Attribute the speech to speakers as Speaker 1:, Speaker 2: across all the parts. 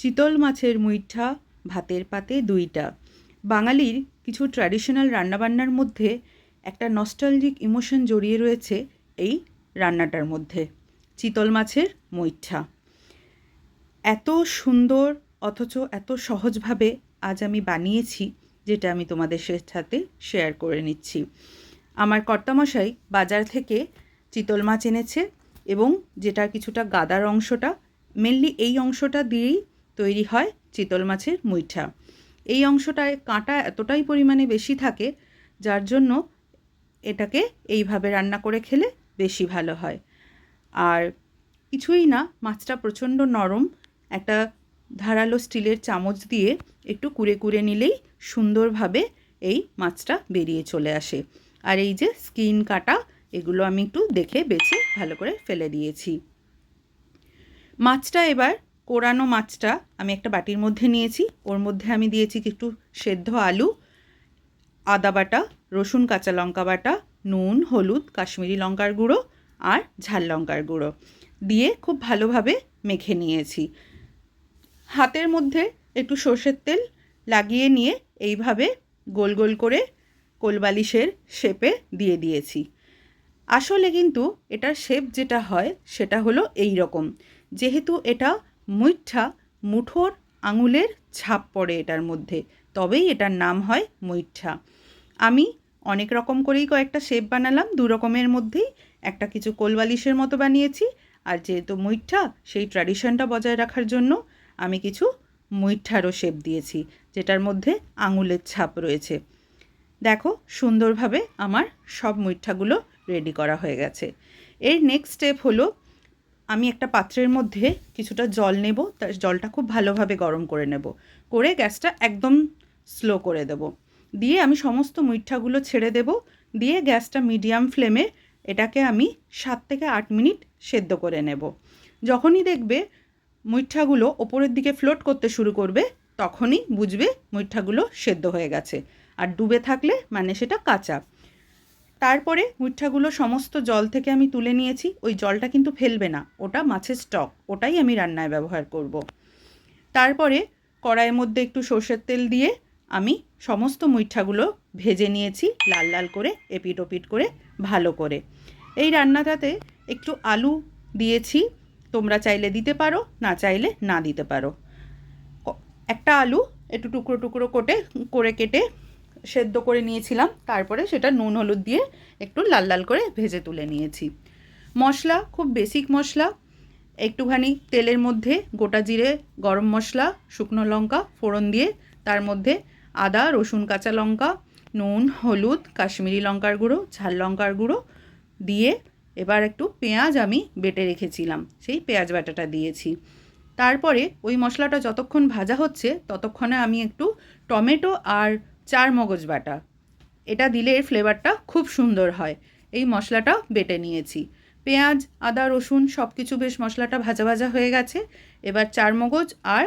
Speaker 1: চিতল মাছের মুইঠা, ভাতের পাতে দুইটা। বাঙালির কিছু ট্র্যাডিশনাল রান্নাবান্নার মধ্যে একটা নস্টালজিক ইমোশন জড়িয়ে রয়েছে এই রান্নাটার মধ্যে, চিতল মাছের মুইঠা। এত সুন্দর, অথচ এত সহজভাবে আজ আমি বানিয়েছি, যেটা আমি তোমাদের সাথে শেয়ার করে নিচ্ছি। আমার কর্তামশাই বাজার থেকে চিতল মাছ এনেছে এবং যেটার কিছুটা গাদার অংশটা মেনলি এই অংশটা দিয়েই তৈরি হয় চিতল মাছের মুইঠা। এই অংশটায় কাঁটা এতটাই পরিমাণে বেশি থাকে, যার জন্য এটাকে এইভাবে রান্না করে খেলে বেশি ভালো হয়। আর কিছুই না, মাছটা প্রচণ্ড নরম, একটা ধারালো স্টিলের চামচ দিয়ে একটু কুড়ে কুড়ে নিলেই সুন্দরভাবে এই মাছটা বেরিয়ে চলে আসে। আর এই যে স্কিন কাটা, এগুলো আমি একটু দেখে বেছে ভালো করে ফেলে দিয়েছি। মাছটা এবার কোরানো মাছটা আমি একটা বাটির মধ্যে নিয়েছি। ওর মধ্যে আমি দিয়েছি একটু সেদ্ধ আলু, আদা বাটা, রসুন, কাঁচা লঙ্কা বাটা, নুন, হলুদ, কাশ্মীরি লঙ্কার গুঁড়ো আর ঝাল লঙ্কার গুঁড়ো দিয়ে খুব ভালোভাবে মেখে নিয়েছি। হাতের মধ্যে একটু সর্ষের তেল লাগিয়ে নিয়ে এইভাবে গোল গোল করে কোলবালিশের শেপে দিয়ে দিয়েছি। আসলে কিন্তু এটার শেপ যেটা হয় সেটা হলো এই রকম যেহেতু এটা মুইঠা মুঠোর আঙুলের ছাপ পড়ে এটার মধ্যে। তবেই এটার নাম হয় মুইঠা। আমি অনেক রকম করেই কয়েকটা শেপ বানালাম, দু রকমের মধ্যেই। একটা কিছু কোলবালিশের মতো বানিয়েছি। আর যেহেতু মুইঠা, সেই ট্র্যাডিশনটা বজায় রাখার জন্য আমি কিছু মুইঠারও শেপ দিয়েছি, যেটার মধ্যে আঙুলের ছাপ রয়েছে। দেখো, সুন্দরভাবে আমার সব মুইঠাগুলো রেডি করা হয়ে গেছে। এর নেক্সট স্টেপ হলো আমি একটা পাত্রের মধ্যে কিছুটা জল নেব তার জলটা খুব ভালোভাবে গরম করে নেব। করে গ্যাসটা একদম স্লো করে দেব। দিয়ে আমি সমস্ত মুইঠাগুলো ছেড়ে দেব। দিয়ে গ্যাসটা মিডিয়াম ফ্লেমে এটাকে আমি সাত থেকে আট মিনিট সেদ্ধ করে নেব। যখনই দেখবে মুইঠাগুলো ওপরের দিকে ফ্লোট করতে শুরু করবে, তখনই বুঝবে মুইঠাগুলো সেদ্ধ হয়ে গেছে। আর ডুবে থাকলে মানে সেটা কাঁচা। তারপরে মুইঠাগুলো সমস্ত জল থেকে আমি তুলে নিয়েছি। ওই জলটা কিন্তু ফেলবে না। ওটা মাছের স্টক। ওটাই আমি রান্নায় ব্যবহার করব। তারপরে কড়াইয়ের মধ্যে একটু সর্ষের তেল দিয়ে আমি সমস্ত মুইঠাগুলো ভেজে নিয়েছি লাল লাল করে এপিট ওপিট করে, ভালো করে। এই রান্নাটাতে একটু আলু দিয়েছি। তোমরা চাইলে দিতে পারো, না চাইলে না দিতে পারো। একটা আলু একটু টুকরো টুকরো কোটে, করে কেটে সেদ্ধ করে নিয়েছিলাম। তারপরে সেটা নুন, হলুদ দিয়ে একটু লাল লাল করে ভেজে তুলে নিয়েছি। মশলা, খুব বেসিক মশলা, একটুখানি তেলের মধ্যে গোটা জিরে, গরম মশলা, শুকনো লঙ্কা, ফোড়ন দিয়ে তার মধ্যে আদা, রসুন, কাঁচা লঙ্কা, নুন, হলুদ, কাশ্মীরি লঙ্কার গুঁড়ো, ঝাল লঙ্কার গুঁড়ো দিয়ে এবার একটু পেঁয়াজ আমি বেটে রেখেছিলাম। সেই পেঁয়াজ বাটাটা দিয়েছি। তারপরে ওই মশলাটা যতক্ষণ ভাজা হচ্ছে, ততক্ষণে আমি একটু টমেটো আর চার মগজ বাটা। এটা দিলে এর ফ্লেভারটা খুব সুন্দর হয়। এই মশলাটা বেটে নিয়েছি। পেঁয়াজ, আদা, রসুন সব কিছু বেশ মশলাটা ভাজা ভাজা হয়ে গেছে। এবার চার মগজ আর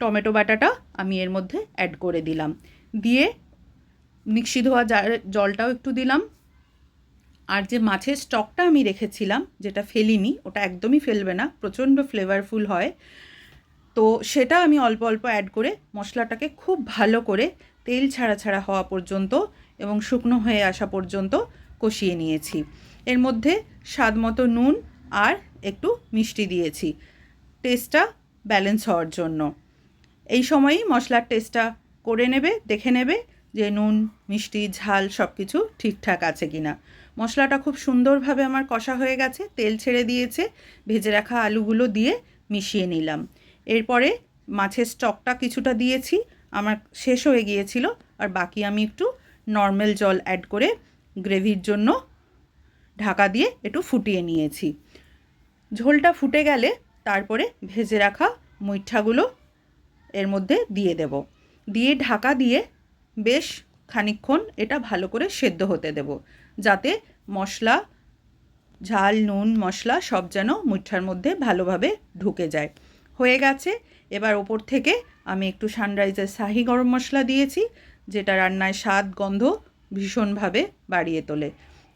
Speaker 1: টমেটো বাটাটা আমি এর মধ্যে অ্যাড করে দিলাম। দিয়ে মিক্সি ধোয়া জলটাও একটু দিলাম। আর যে মাছের স্টকটা আমি রেখেছিলাম, যেটা ফেলিনি, ওটা একদমই ফেলবে না, প্রচণ্ড ফ্লেভারফুল হয়। তো সেটা আমি অল্প অল্প অ্যাড করে মশলাটাকে খুব ভালো করে তেল ছাড়া ছাড়া হওয়া পর্যন্ত এবং শুকনো হয়ে আসা পর্যন্ত কষিয়ে নিয়েছি। এর মধ্যে স্বাদ মতো নুন আর একটু মিষ্টি দিয়েছি। টেস্টটা ব্যালেন্স হওয়ার জন্য। এই সময়ই মশলার টেস্টটা করে নেবে, দেখে নেবে যে নুন, মিষ্টি, ঝাল সব কিছু ঠিকঠাক আছে কি না মশলাটা খুব সুন্দরভাবে আমার কষা হয়ে গেছে, তেল ছেড়ে দিয়েছে, ভেজে রাখা আলুগুলো দিয়ে মিশিয়ে নিলাম। এরপরে মাছের স্টকটা কিছুটা দিয়েছি, আমার শেষ হয়ে গিয়েছিল, আর বাকি আমি একটু নর্মাল জল অ্যাড করে গ্রেভির জন্য ঢাকা দিয়ে একটু ফুটিয়ে নিয়েছি। ঝোলটা ফুটে গেলে তারপরে ভেজে রাখা মুইঠাগুলো এর মধ্যে দিয়ে দেব। দিয়ে ঢাকা দিয়ে বেশ খানিক্ষণ এটা ভালো করে সেদ্ধ হতে দেব, যাতে মশলা, ঝাল, নুন, মশলা সব যেন মুঠার মধ্যে ভালোভাবে ঢুকে যায়। হয়ে গেছে। এবার ওপর থেকে আমি একটু সানরাইজের শাহি গরম মশলা দিয়েছি, যেটা রান্নায় স্বাদ, গন্ধ ভীষণভাবে বাড়িয়ে তোলে।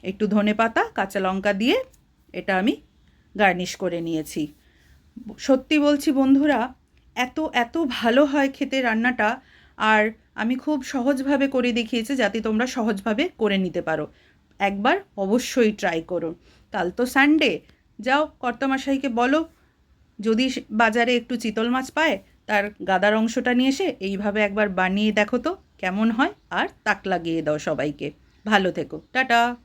Speaker 1: একটু ধনে পাতা, কাঁচা লঙ্কা দিয়ে এটা আমি গার্নিশ করে নিয়েছি। সত্যি বলছি বন্ধুরা, এত এত ভালো হয় খেতে রান্নাটা, আর আমি খুব সহজভাবে করে দেখিয়েছি যাতে তোমরা সহজভাবে করে নিতে পারো। একবার অবশ্যই ট্রাই করো। কাল তো সানডে যাও কর্তামশাইকে বলো যদি বাজারে একটু চিতল মাছ পায়, তার গাদার অংশটা নিয়ে এসে এইভাবে একবার বানিয়ে দেখো তো, কেমন হয়? আর তাক লাগিয়ে দাও সবাইকে। ভালো থেকো। টাটা!